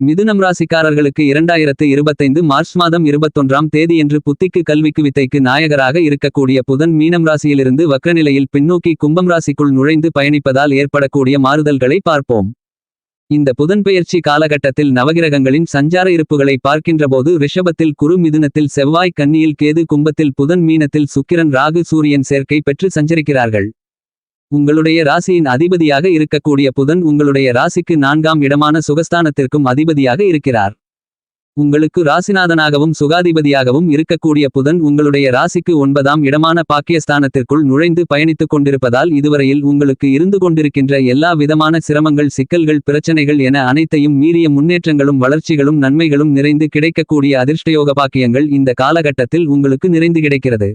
மிதுனம் ராசிக்காரர்களுக்கு இரண்டாயிரத்து இருபத்தைந்து மார்ச் மாதம் இருபத்தொன்றாம் தேதியன்று புத்திக்கு கல்விக்கு வித்தைக்கு நாயகராக இருக்கக்கூடிய புதன் மீனம் ராசியிலிருந்து வக்ரநிலையில் பின்னோக்கி கும்பம் ராசிக்குள் நுழைந்து பயணிப்பதால் ஏற்படக்கூடிய மாறுதல்களை பார்ப்போம். இந்த புதன் பெயர்ச்சி காலகட்டத்தில் நவகிரகங்களின் சஞ்சார இருப்புகளை பார்க்கின்றபோது ரிஷபத்தில் குரு மிதுனத்தில் செவ்வாய் கன்னியில் கேது கும்பத்தில் புதன் மீனத்தில் சுக்கிரன் ராகு சூரியன் சேர்க்கை பெற்று சஞ்சரிக்கிறார்கள். உங்களுடைய ராசியின் அதிபதியாக இருக்கக்கூடிய புதன் உங்களுடைய ராசிக்கு நான்காம் இடமான சுகஸ்தானத்திற்கும் அதிபதியாக இருக்கிறார். உங்களுக்கு ராசிநாதனாகவும் சுகாதிபதியாகவும் இருக்கக்கூடிய புதன் உங்களுடைய ராசிக்கு ஒன்பதாம் இடமான பாக்கியஸ்தானத்திற்குள் நுழைந்து பயணித்துக் கொண்டிருப்பதால் இதுவரையில் உங்களுக்கு இருந்து கொண்டிருக்கின்ற எல்லா விதமான சிரமங்கள் சிக்கல்கள் பிரச்சனைகள் என அனைத்தையும் மீறிய முன்னேற்றங்களும் வளர்ச்சிகளும் நன்மைகளும் நிறைந்து கிடைக்கக்கூடிய அதிர்ஷ்டயோக பாக்கியங்கள் இந்த காலகட்டத்தில் உங்களுக்கு நிறைந்து கிடைக்கிறது.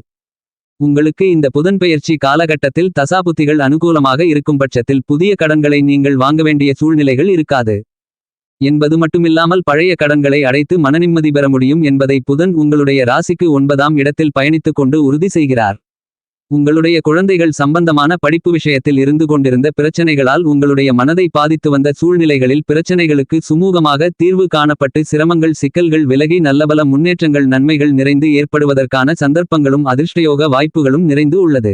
உங்களுக்கு இந்த புதன் பெயர்ச்சி காலகட்டத்தில் தசாபுத்திகள் அனுகூலமாக இருக்கும் பட்சத்தில் புதிய கடன்களை நீங்கள் வாங்க வேண்டிய சூழ்நிலைகள் இருக்காது. என்பது மட்டுமில்லாமல் பழைய கடன்களை அடைத்து மனநிம்மதி பெற முடியும் என்பதை புதன் உங்களுடைய ராசிக்கு ஒன்பதாம் இடத்தில் பயணித்துக் கொண்டு உறுதி செய்கிறார். உங்களுடைய குழந்தைகள் சம்பந்தமான படிப்பு விஷயத்தில் இருந்து கொண்டிருந்த பிரச்சனைகளால் உங்களுடைய மனதை பாதித்து வந்த சூழ்நிலைகளில் பிரச்சனைகளுக்கு சுமூகமாக தீர்வு காணப்பட்டு சிரமங்கள் சிக்கல்கள் விலகி நல்லபல முன்னேற்றங்கள் நன்மைகள் நிறைந்து ஏற்படுவதற்கான சந்தர்ப்பங்களும் அதிர்ஷ்டயோக வாய்ப்புகளும் நிறைந்து உள்ளது.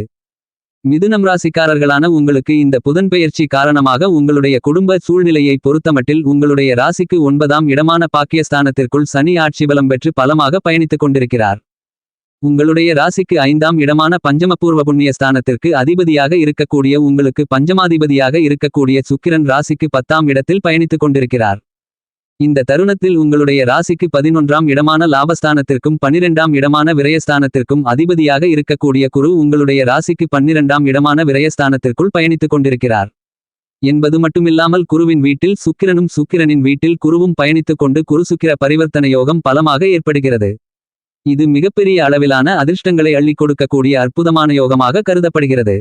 மிதுனம் ராசிக்காரர்களான உங்களுக்கு இந்த புதன்பெயர்ச்சி காரணமாக உங்களுடைய குடும்ப சூழ்நிலையை பொறுத்தமட்டில் உங்களுடைய ராசிக்கு ஒன்பதாம் இடமான பாக்கியஸ்தானத்திற்குள் சனி ஆட்சி பலம் பெற்று பலமாக பயணித்துக் கொண்டிருக்கிறார். உங்களுடைய ராசிக்கு ஐந்தாம் இடமான பஞ்சமபூர்வ புண்ணிய ஸ்தானத்திற்கு அதிபதியாக இருக்கக்கூடிய உங்களுக்கு பஞ்சமாதிபதியாக இருக்கக்கூடிய சுக்கிரன் ராசிக்கு பத்தாம் இடத்தில் பயணித்துக் கொண்டிருக்கிறார். இந்த தருணத்தில் உங்களுடைய ராசிக்கு பதினொன்றாம் இடமான லாபஸ்தானத்திற்கும் பன்னிரெண்டாம் இடமான விரயஸ்தானத்திற்கும் அதிபதியாக இருக்கக்கூடிய குரு உங்களுடைய ராசிக்கு பன்னிரெண்டாம் இடமான விரயஸ்தானத்திற்குள் பயணித்துக் கொண்டிருக்கிறார். என்பது மட்டுமில்லாமல் குருவின் வீட்டில் சுக்கிரனும் சுக்கிரனின் வீட்டில் குருவும் பயணித்துக் கொண்டு குரு சுக்கிர பரிவர்த்தனை யோகம் பலமாக ஏற்படுகிறது. இது மிகப்பெரிய அளவிலான அதிர்ஷ்டங்களை அள்ளிக் கொடுக்கக்கூடிய அற்புதமான யோகமாக கருதப்படுகிறது.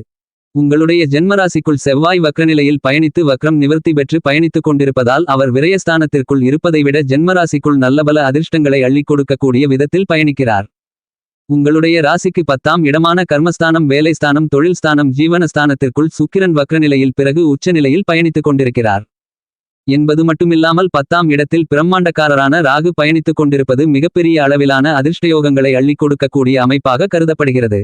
உங்களுடைய ஜென்மராசிக்குள் செவ்வாய் வக்ரநிலையில் பயணித்து வக்ரம் நிவர்த்தி பெற்று பயணித்துக் கொண்டிருப்பதால் அவர் விரயஸ்தானத்திற்குள் இருப்பதை விட ஜென்மராசிக்குள் நல்லபல அதிர்ஷ்டங்களை அள்ளிக் கொடுக்கக்கூடிய விதத்தில் பயணிக்கிறார். உங்களுடைய ராசிக்கு பத்தாம் இடமான கர்மஸ்தானம் வேலைஸ்தானம் தொழில்ஸ்தானம் ஜீவனஸ்தானத்திற்குள் சுக்கிரன் வக்ரநிலையில் பிறகு உச்சநிலையில் பயணித்துக் கொண்டிருக்கிறார். என்பது மட்டுமில்லாமல் பத்தாம் இடத்தில் பிரம்மாண்டக்காரரான ராகு பயணித்துக் கொண்டிருப்பது மிகப்பெரிய அளவிலான அதிர்ஷ்டயோகங்களை அள்ளிக் கொடுக்கக்கூடிய அமைப்பாக கருதப்படுகிறது.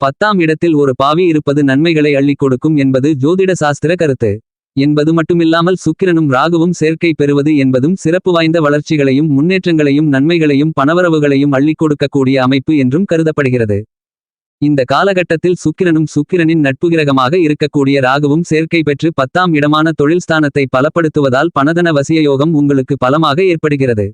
பத்தாம் இடத்தில் ஒரு பாவி இருப்பது நன்மைகளை அள்ளிக் கொடுக்கும் என்பது ஜோதிட சாஸ்திர கருத்து. என்பது மட்டுமில்லாமல் சுக்கிரனும் ராகுவும் சேர்க்கை பெறுவது என்பதும் சிறப்பு வாய்ந்த வளர்ச்சிகளையும் முன்னேற்றங்களையும் நன்மைகளையும் பணவரவுகளையும் அள்ளிக் கொடுக்கக்கூடிய அமைப்பு என்றும் கருதப்படுகிறது. இந்த காலகட்டத்தில் சுக்கிரனும் சுக்கிரனின் நட்புகிரகமாக இருக்கக்கூடிய ராகுவும் சேர்க்கை பெற்று பத்தாம் இடமான தொழில் ஸ்தானத்தை பலப்படுத்துவதால் பணதன வசிய யோகம் உங்களுக்கு பலமாக ஏற்படுகிறது.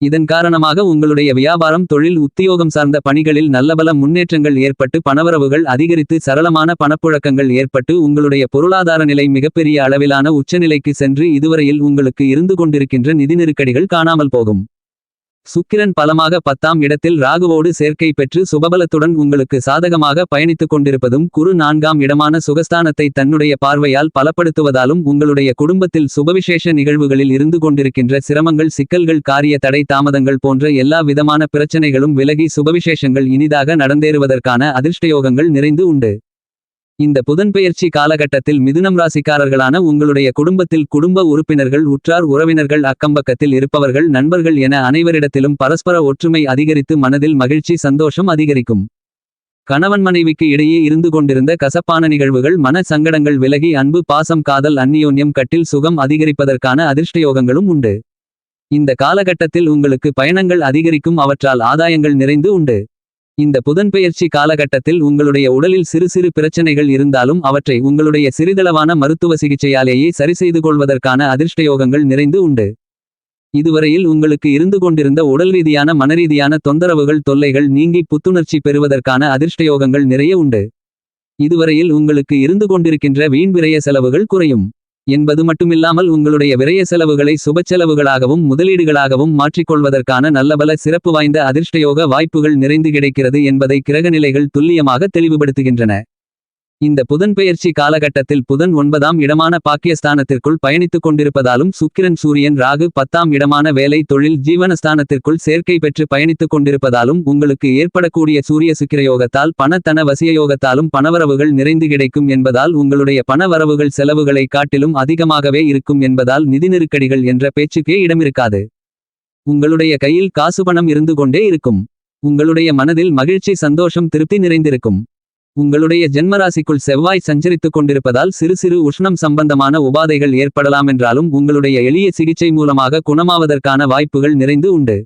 இதன் காரணமாக உங்களுடைய வியாபாரம் தொழில் உத்தியோகம் சார்ந்த பணிகளில் நல்லபல முன்னேற்றங்கள் ஏற்பட்டு பணவரவுகள் அதிகரித்து சரளமான பணப்புழக்கங்கள் ஏற்பட்டு உங்களுடைய பொருளாதார நிலை மிகப்பெரிய அளவிலான உச்சநிலைக்கு சென்று இதுவரையில் உங்களுக்கு இருந்து கொண்டிருக்கின்ற நிதி நெருக்கடிகள் காணாமல் போகும். சுக்கிரன் பலமாக பத்தாம் இடத்தில் ராகுவோடு சேர்க்கை பெற்று சுபபலத்துடன் உங்களுக்கு சாதகமாக பயணித்துக் கொண்டிருப்பதும் குரு நான்காம் இடமான சுகஸ்தானத்தை தன்னுடைய பார்வையால் பலப்படுத்துவதாலும் உங்களுடைய குடும்பத்தில் சுபவிசேஷ நிகழ்வுகளில் இருந்து கொண்டிருக்கின்ற சிரமங்கள் சிக்கல்கள் காரிய தடை தாமதங்கள் போன்ற எல்லா விதமான பிரச்சனைகளும் விலகி சுபவிசேஷங்கள் இனிதாக நடந்தேறுவதற்கான அதிர்ஷ்டயோகங்கள் நிறைந்து உண்டு. இந்த புதன்பெயர்ச்சி காலகட்டத்தில் மிதுனம் ராசிக்காரர்களான உங்களுடைய குடும்பத்தில் குடும்ப உறுப்பினர்கள் உற்றார் உறவினர்கள் அக்கம்பக்கத்தில் இருப்பவர்கள் நண்பர்கள் என அனைவரிடத்திலும் பரஸ்பர ஒற்றுமை அதிகரித்து மனதில் மகிழ்ச்சி சந்தோஷம் அதிகரிக்கும். கணவன் மனைவிக்கு இடையே இருந்து கொண்டிருந்த கசப்பான நிகழ்வுகள் மன சங்கடங்கள் விலகி அன்பு பாசம் காதல் அந்நியோன்யம் கட்டில் சுகம் அதிகரிப்பதற்கான அதிர்ஷ்டயோகங்களும் உண்டு. இந்த காலகட்டத்தில் உங்களுக்கு பயணங்கள் அதிகரிக்கும் அவற்றால் ஆதாயங்கள் நிறைந்து உண்டு. இந்த புதன்பெயர்ச்சி காலகட்டத்தில் உங்களுடைய உடலில் சிறு சிறு பிரச்சனைகள் இருந்தாலும் அவற்றை உங்களுடைய சிறிதளவான மருத்துவ சிகிச்சையாலேயே சரிசெய்து கொள்வதற்கான அதிர்ஷ்டயோகங்கள் நிறைந்து உண்டு. இதுவரையில் உங்களுக்கு இருந்து கொண்டிருந்த உடல் ரீதியான மனரீதியான தொந்தரவுகள் தொல்லைகள் நீங்கி புத்துணர்ச்சி பெறுவதற்கான அதிர்ஷ்டயோகங்கள் நிறைய உண்டு. இதுவரையில் உங்களுக்கு இருந்து கொண்டிருக்கின்ற வீண் செலவுகள் குறையும். என்பது மட்டுமில்லாமல் உங்களுடைய விரய செலவுகளை சுபச்செலவுகளாகவும் முதலீடுகளாகவும் மாற்றிக்கொள்வதற்கான நல்லபல சிறப்பு வாய்ந்த அதிர்ஷ்டயோக வாய்ப்புகள் நிறைந்து கிடைக்கிறது என்பதை கிரகநிலைகள் துல்லியமாக தெளிவுபடுத்துகின்றன. இந்த புதன்பெயர்ச்சி காலகட்டத்தில் புதன் ஒன்பதாம் இடமான பாக்கியஸ்தானத்திற்குள் பயணித்துக் கொண்டிருப்பதாலும் சுக்கிரன் சூரியன் ராகு பத்தாம் இடமான வேலை தொழில் ஜீவனஸ்தானத்திற்குள் சேர்க்கை பெற்று பயணித்துக் கொண்டிருப்பதாலும் உங்களுக்கு ஏற்படக்கூடிய சூரிய சுக்கிரயோகத்தால் பணத்தன வசியயோகத்தாலும் பணவரவுகள் நிறைந்து கிடைக்கும் என்பதால் உங்களுடைய பணவரவுகள் செலவுகளை காட்டிலும் அதிகமாகவே இருக்கும் என்பதால் நிதி நெருக்கடிகள் என்ற பேச்சுக்கே இடமிருக்காது. உங்களுடைய கையில் காசு பணம் இருந்து கொண்டே இருக்கும். உங்களுடைய மனதில் மகிழ்ச்சி சந்தோஷம் திருப்தி நிறைந்திருக்கும். உங்களுடைய ஜென்மராசிக்குள் செவ்வாய் சஞ்சரித்துக் கொண்டிருப்பதால் சிறு சிறு உஷ்ணம் சம்பந்தமான உபாதைகள் ஏற்படலாமென்றாலும் உங்களுடைய எளிய சிகிச்சை மூலமாக குணமாவதற்கான வாய்ப்புகள் நிறைந்து உண்டு.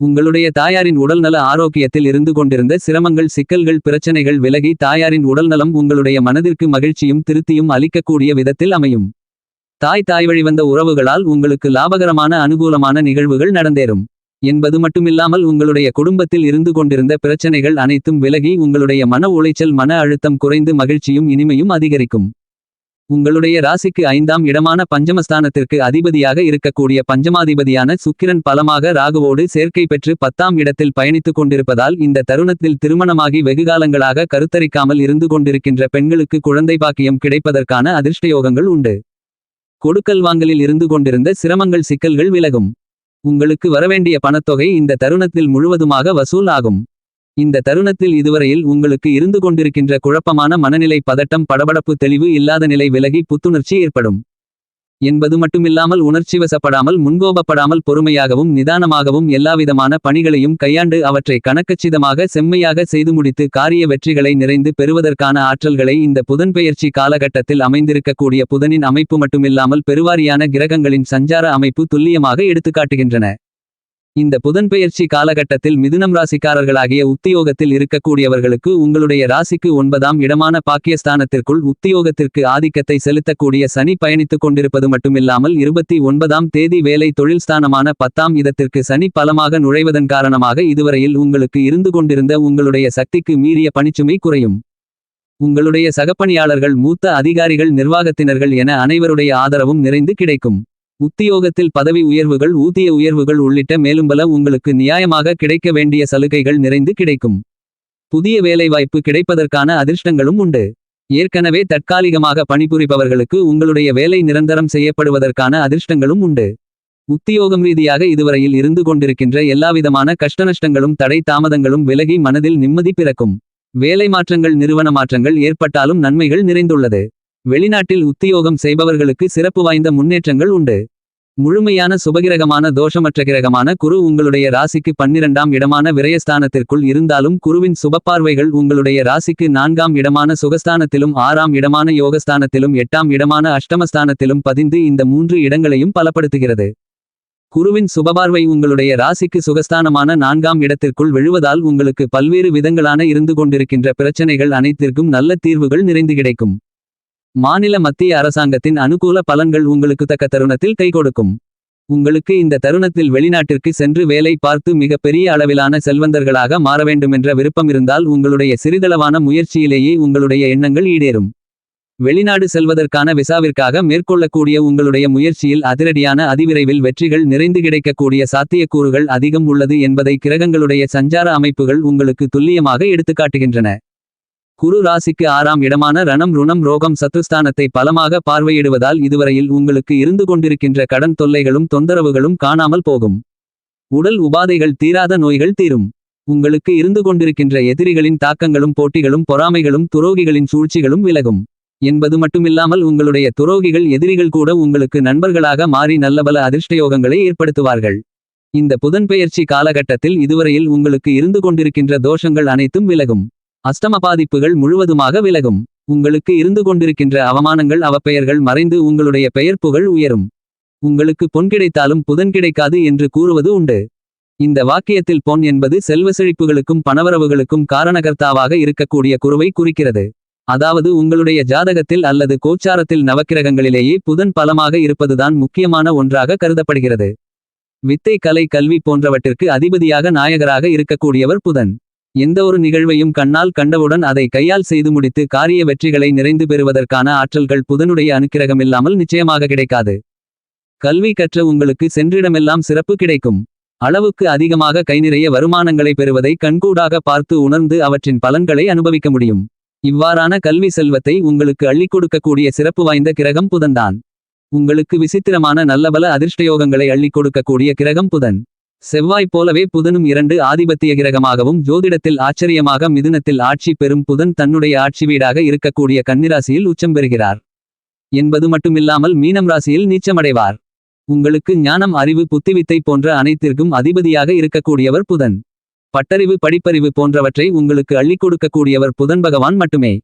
உங்களுடைய தாயாரின் உடல்நல ஆரோக்கியத்தில் இருந்து கொண்டிருந்த சிரமங்கள் சிக்கல்கள் பிரச்சனைகள் விலகி தாயாரின் உடல்நலம் உங்களுடைய மனதிற்கு மகிழ்ச்சியும் திருப்தியும் அளிக்கக்கூடிய விதத்தில் அமையும். தாய் தாய் வழிவந்த உறவுகளால் உங்களுக்கு லாபகரமான அனுகூலமான நிகழ்வுகள் நடந்தேறும். என்பது மட்டுமில்லாமல் உங்களுடைய குடும்பத்தில் இருந்து கொண்டிருந்த பிரச்சனைகள் அனைத்தும் விலகி உங்களுடைய மன உளைச்சல் மன அழுத்தம் குறைந்து மகிழ்ச்சியும் இனிமையும் அதிகரிக்கும். உங்களுடைய ராசிக்கு ஐந்தாம் இடமான பஞ்சமஸ்தானத்திற்கு அதிபதியாக இருக்கக்கூடிய பஞ்சமாதிபதியான சுக்கிரன் பலமாக ராகுவோடு சேர்க்கை பெற்று பத்தாம் இடத்தில் பயணித்துக் கொண்டிருப்பதால் இந்த தருணத்தில் திருமணமாகி வெகுகாலங்களாக கருத்தரிக்காமல் இருந்து கொண்டிருக்கின்ற பெண்களுக்கு குழந்தை பாக்கியம் கிடைப்பதற்கான அதிர்ஷ்டயோகங்கள் உண்டு. கொடுக்கல் வாங்கலில் இருந்து கொண்டிருந்த சிரமங்கள் சிக்கல்கள் விலகும். உங்களுக்கு வரவேண்டிய பணத்தொகை இந்த தருணத்தில் முழுவதுமாக வசூல் ஆகும். இந்த தருணத்தில் இதுவரையில் உங்களுக்கு இருந்து கொண்டிருக்கின்ற குழப்பமான மனநிலை பதட்டம் படபடப்பு தெளிவு இல்லாத நிலை விலகி புத்துணர்ச்சி ஏற்படும். என்பது மட்டுமில்லாமல் உணர்ச்சிவசப்படாமல் முன்கோபப்படாமல் பொறுமையாகவும் நிதானமாகவும் எல்லாவிதமான பணிகளையும் கையாண்டு அவற்றை கணக்கச்சிதமாக செம்மையாக செய்து முடித்து காரிய வெற்றிகளை நிறைந்து பெறுவதற்கான ஆற்றல்களை இந்த புதன்பெயர்ச்சி காலகட்டத்தில் அமைந்திருக்கக்கூடிய புதனின் அமைப்பு மட்டுமில்லாமல் பெருவாரியான கிரகங்களின் சஞ்சார அமைப்பு துல்லியமாக எடுத்துக்காட்டுகின்றன. இந்த புதன்பெயர்ச்சி காலகட்டத்தில் மிதுனம் ராசிக்காரர்களாகிய உத்தியோகத்தில் இருக்கக்கூடியவர்களுக்கு உங்களுடைய ராசிக்கு ஒன்பதாம் இடமான பாக்கியஸ்தானத்திற்குள் உத்தியோகத்திற்கு ஆதிக்கத்தை செலுத்தக்கூடிய சனி பயணித்துக் கொண்டிருப்பது மட்டுமில்லாமல் இருபத்தி ஒன்பதாம் தேதி வேலை தொழில் ஸ்தானமான பத்தாம் இதத்திற்கு சனி பலமாக நுழைவதன் காரணமாக இதுவரையில் உங்களுக்கு இருந்து கொண்டிருந்த உங்களுடைய சக்திக்கு மீறிய பணிச்சுமை குறையும். உங்களுடைய சகப்பணியாளர்கள் மூத்த அதிகாரிகள் நிர்வாகத்தினர்கள் என அனைவருடைய ஆதரவும் நிறைந்து கிடைக்கும். உத்தியோகத்தில் பதவி உயர்வுகள் ஊதிய உயர்வுகள் உள்ளிட்ட மேலும்பல உங்களுக்கு நியாயமாக கிடைக்க வேண்டிய சலுகைகள் நிறைந்து கிடைக்கும். புதிய வேலைவாய்ப்பு கிடைப்பதற்கான அதிர்ஷ்டங்களும் உண்டு. ஏற்கனவே தற்காலிகமாக பணிபுரிபவர்களுக்கு உங்களுடைய வேலை நிரந்தரம் செய்யப்படுவதற்கான அதிர்ஷ்டங்களும் உண்டு. உத்தியோகம் ரீதியாக இதுவரையில் இருந்து கொண்டிருக்கின்ற எல்லாவிதமான கஷ்டநஷ்டங்களும் தடை தாமதங்களும் விலகி மனதில் நிம்மதி பிறக்கும். வேலை மாற்றங்கள் நிறுவன மாற்றங்கள் ஏற்பட்டாலும் நன்மைகள் நிறைந்துள்ளது. வெளிநாட்டில் உத்தியோகம் செய்பவர்களுக்கு சிறப்பு வாய்ந்த முன்னேற்றங்கள் உண்டு. முழுமையான சுபகிரகமான தோஷமற்ற கிரகமான குரு உங்களுடைய ராசிக்கு பன்னிரண்டாம் இடமான விரயஸ்தானத்திற்குள் இருந்தாலும் குருவின் சுபப்பார்வைகள் உங்களுடைய ராசிக்கு நான்காம் இடமான சுகஸ்தானத்திலும் ஆறாம் இடமான யோகஸ்தானத்திலும் எட்டாம் இடமான அஷ்டமஸ்தானத்திலும் பதிந்து இந்த மூன்று இடங்களையும் பலப்படுத்துகிறது. குருவின் சுபபார்வை உங்களுடைய ராசிக்கு சுகஸ்தானமான நான்காம் இடத்திற்குள் விழுவதால் உங்களுக்கு பல்வேறு விதங்களான இருந்து கொண்டிருக்கின்ற பிரச்சனைகள் அனைத்திற்கும் நல்ல தீர்வுகள் நிறைந்து கிடைக்கும். மாநில மத்திய அரசாங்கத்தின் அனுகூல பலன்கள் உங்களுக்கு தக்க தருணத்தில் கை கொடுக்கும். உங்களுக்கு இந்த தருணத்தில் வெளிநாட்டிற்கு சென்று வேலை பார்த்து மிகப்பெரிய அளவிலான செல்வந்தர்களாக மாற வேண்டுமென்ற விருப்பம் இருந்தால் உங்களுடைய சிறிதளவான முயற்சியிலேயே உங்களுடைய எண்ணங்கள் ஈடேறும். வெளிநாடு செல்வதற்கான விசாவிற்காக மேற்கொள்ளக்கூடிய உங்களுடைய முயற்சியில் அதிரடியான அதிவிரைவில் வெற்றிகள் நிறைந்து கிடைக்கக்கூடிய சாத்தியக்கூறுகள் அதிகம் உள்ளது என்பதை கிரகங்களுடைய சஞ்சார அமைப்புகள் உங்களுக்கு துல்லியமாக எடுத்துக்காட்டுகின்றன. குரு ராசிக்கு ஆறாம் இடமான ரணம் ருணம் ரோகம் சத்துஸ்தானத்தை பலமாக பார்வையிடுவதால் இதுவரையில் உங்களுக்கு இருந்து கொண்டிருக்கின்ற கடன் தொல்லைகளும் தொந்தரவுகளும் காணாமல் போகும். உடல் உபாதைகள் தீராத நோய்கள் தீரும். உங்களுக்கு இருந்து கொண்டிருக்கின்ற எதிரிகளின் தாக்கங்களும் போட்டிகளும் பொறாமைகளும் துரோகிகளின் சூழ்ச்சிகளும் விலகும். என்பது மட்டுமில்லாமல் உங்களுடைய துரோகிகள் எதிரிகள் கூட உங்களுக்கு நண்பர்களாக மாறி நல்லபல அதிர்ஷ்டயோகங்களை ஏற்படுத்துவார்கள். இந்த புதன்பெயர்ச்சி காலகட்டத்தில் இதுவரையில் உங்களுக்கு இருந்து கொண்டிருக்கின்ற தோஷங்கள் அனைத்தும் விலகும். அஷ்டம பாதிப்புகள் முழுவதுமாக விலகும். உங்களுக்கு இருந்து கொண்டிருக்கின்ற அவமானங்கள் அவப்பெயர்கள் மறைந்து உங்களுடைய பெயர் புகழ் உயரும். உங்களுக்கு பொன் கிடைத்தாலும் புதன் கிடைக்காது என்று கூறுவது உண்டு. இந்த வாக்கியத்தில் பொன் என்பது செல்வ செழிப்புகளுக்கும் பணவரவுகளுக்கும் காரணகர்த்தாவாக இருக்கக்கூடிய குருவை குறிக்கிறது. அதாவது உங்களுடைய ஜாதகத்தில் அல்லது கோச்சாரத்தில் நவக்கிரகங்களிலேயே புதன் பலமாக இருப்பதுதான் முக்கியமான ஒன்றாக கருதப்படுகிறது. வித்தை கலை கல்வி போன்றவற்றிற்கு அதிபதியாக நாயகராக இருக்கக்கூடியவர் புதன். எந்த ஒரு நிகழ்வையும் கண்ணால் கண்டவுடன் அதை கையால் செய்து முடித்து காரிய வெற்றிகளை நிறைந்து பெறுவதற்கான ஆற்றல்கள் புதனுடைய அனுக்கிரகமில்லாமல் நிச்சயமாக கிடைக்காது. கல்வி கற்ற உங்களுக்கு சென்றிடமெல்லாம் சிறப்பு கிடைக்கும். அளவுக்கு அதிகமாக கைநிறைய வருமானங்களை பெறுவதை கண்கூடாக பார்த்து உணர்ந்து அவற்றின் பலன்களை அனுபவிக்க முடியும். இவ்வாறான கல்வி செல்வத்தை உங்களுக்கு அள்ளிக் கொடுக்கக்கூடிய சிறப்பு வாய்ந்த கிரகம் புதன்தான். உங்களுக்கு விசித்திரமான நல்லபல அதிர்ஷ்டயோகங்களை அள்ளிக் கொடுக்கக்கூடிய கிரகம் புதன். செவ்வாய் போலவே புதனும் இரண்டு ஆதிபத்திய கிரகமாகவும் ஜோதிடத்தில் ஆச்சரியமாக மிதுனத்தில் ஆட்சி பெறும் புதன் தன்னுடைய ஆட்சி வீடாக இருக்கக்கூடிய கன்னிராசியில் உச்சம் பெறுகிறார். என்பது மட்டுமில்லாமல் மீனம் ராசியில் நீச்சமடைவார். உங்களுக்கு ஞானம் அறிவு புத்திவித்தை போன்ற அனைத்திற்கும் அதிபதியாக இருக்கக்கூடியவர் புதன். பட்டறிவு படிப்பறிவு போன்றவற்றை உங்களுக்கு அள்ளிக் கொடுக்கக்கூடியவர் புதன் பகவான் மட்டுமே.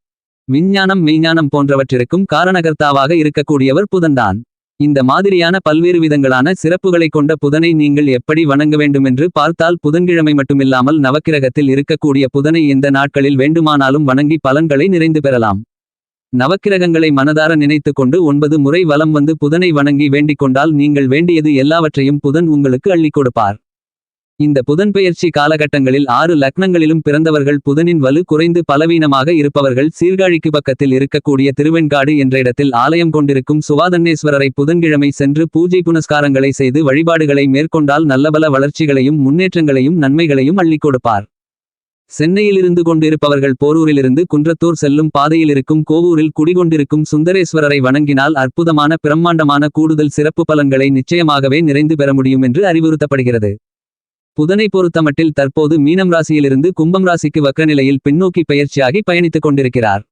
விஞ்ஞானம் மெய்ஞானம் போன்றவற்றிற்கும் காரணகர்த்தாவாக இருக்கக்கூடியவர் புதன்தான். இந்த மாதிரியான பல்வேறு விதங்களான சிறப்புகளைக் கொண்ட புதனை நீங்கள் எப்படி வணங்க வேண்டுமென்று பார்த்தால் புதன்கிழமை மட்டுமில்லாமல் நவக்கிரகத்தில் இருக்கக்கூடிய புதனை எந்த நாட்களில் வேண்டுமானாலும் வணங்கி பலன்களை நிறைந்து பெறலாம். நவக்கிரகங்களை மனதார நினைத்து கொண்டு ஒன்பது முறை வலம் வந்து புதனை வணங்கி வேண்டிக் கொண்டால் நீங்கள் வேண்டியது எல்லாவற்றையும் புதன் உங்களுக்கு அள்ளிக் கொடுப்பார். இந்த புதன் பெயர்ச்சி காலகட்டங்களில் ஆறு லக்னங்களிலும் பிறந்தவர்கள் புதனின் வலு குறைந்து பலவீனமாக இருப்பவர்கள் சீர்காழிக்கு பக்கத்தில் இருக்கக்கூடிய திருவெண்காடு என்ற இடத்தில் ஆலயம் கொண்டிருக்கும் சுவாதன்னேஸ்வரரை புதன்கிழமை சென்று பூஜை புனஸ்காரங்களை செய்து வழிபாடுகளை மேற்கொண்டால் நல்லபல வளர்ச்சிகளையும் முன்னேற்றங்களையும் நன்மைகளையும் அள்ளிக் கொடுப்பார். சென்னையிலிருந்து கொண்டிருப்பவர்கள் போரூரிலிருந்து குன்றத்தூர் செல்லும் பாதையில் இருக்கும் கோவூரில் குடிகொண்டிருக்கும் சுந்தரேஸ்வரரை வணங்கினால் அற்புதமான பிரம்மாண்டமான கூடுதல் சிறப்பு பலன்களை நிச்சயமாகவே நிறைந்து பெற முடியும் என்று அறிவுறுத்தப்படுகிறது. புதனை பொறுத்தமட்டில் தற்போது மீனம் ராசியிலிருந்து கும்பம் ராசிக்கு வக்கநிலையில் பின்னோக்கி பயிற்சியாகி பயணித்துக் கொண்டிருக்கிறார்.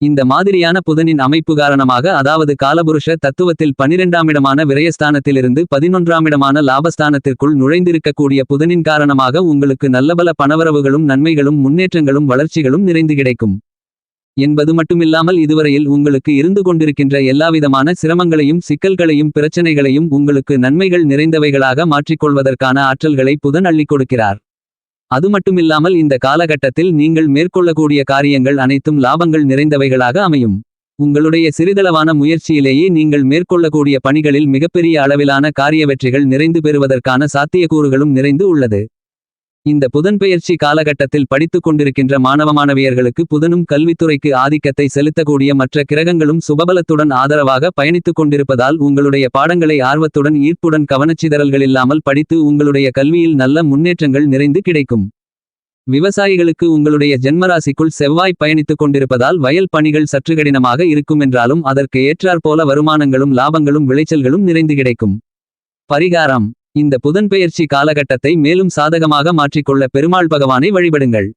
இந்த மாதிரியான புதனின் அமைப்பு காரணமாக அதாவது காலபுருஷ தத்துவத்தில் பனிரெண்டாமிடமான விரயஸ்தானத்திலிருந்து பதினொன்றாமிடமான லாபஸ்தானத்திற்குள் நுழைந்திருக்கக்கூடிய புதனின் காரணமாக உங்களுக்கு நல்லபல பணவரவுகளும் நன்மைகளும் முன்னேற்றங்களும் வளர்ச்சிகளும் நிறைந்து கிடைக்கும். என்பது மட்டுமில்லாமல் இதுவரையில் உங்களுக்கு இருந்து கொண்டிருக்கின்ற எல்லாவிதமான சிரமங்களையும் சிக்கல்களையும் பிரச்சனைகளையும் உங்களுக்கு நன்மைகள் நிறைந்தவைகளாக மாற்றிக்கொள்வதற்கான ஆற்றல்களை புதன் அள்ளிக் கொடுக்கிறார். அது மட்டுமில்லாமல் இந்த காலகட்டத்தில் நீங்கள் மேற்கொள்ளக்கூடிய காரியங்கள் அனைத்தும் லாபங்கள் நிறைந்தவைகளாக அமையும். உங்களுடைய சிறிதளவான முயற்சியிலேயே நீங்கள் மேற்கொள்ளக்கூடிய பணிகளில் மிகப்பெரிய அளவிலான காரிய வெற்றிகள் நிறைந்து பெறுவதற்கான சாத்தியக்கூறுகளும் நிறைந்து உள்ளது. இந்த புதன் பெயர்ச்சி காலகட்டத்தில் படித்துக் கொண்டிருக்கின்ற மாணவ மாணவியர்களுக்கு புதனும் கல்வித்துறைக்கு ஆதிக்கத்தை செலுத்தக்கூடிய மற்ற கிரகங்களும் சுபபலத்துடன் ஆதரவாக பயணித்துக் கொண்டிருப்பதால் உங்களுடைய பாடங்களை ஆர்வத்துடன் ஈர்ப்புடன் கவனச்சிதறல்களில்லாமல் படித்து உங்களுடைய கல்வியில் நல்ல முன்னேற்றங்கள் நிறைந்து கிடைக்கும். விவசாயிகளுக்கு உங்களுடைய ஜென்மராசிக்குள் செவ்வாய் பயணித்துக் கொண்டிருப்பதால் வயல் பணிகள் சற்று கடினமாக இருக்கும் என்றாலும் அதற்கு ஏற்றாற்போல வருமானங்களும் லாபங்களும் விளைச்சல்களும் நிறைந்து கிடைக்கும். பரிகாரம். இந்த புதன் பெயர்ச்சி காலகட்டத்தை மேலும் சாதகமாக மாற்றிக்கொள்ள பெருமாள் பகவானை வழிபடுங்கள்.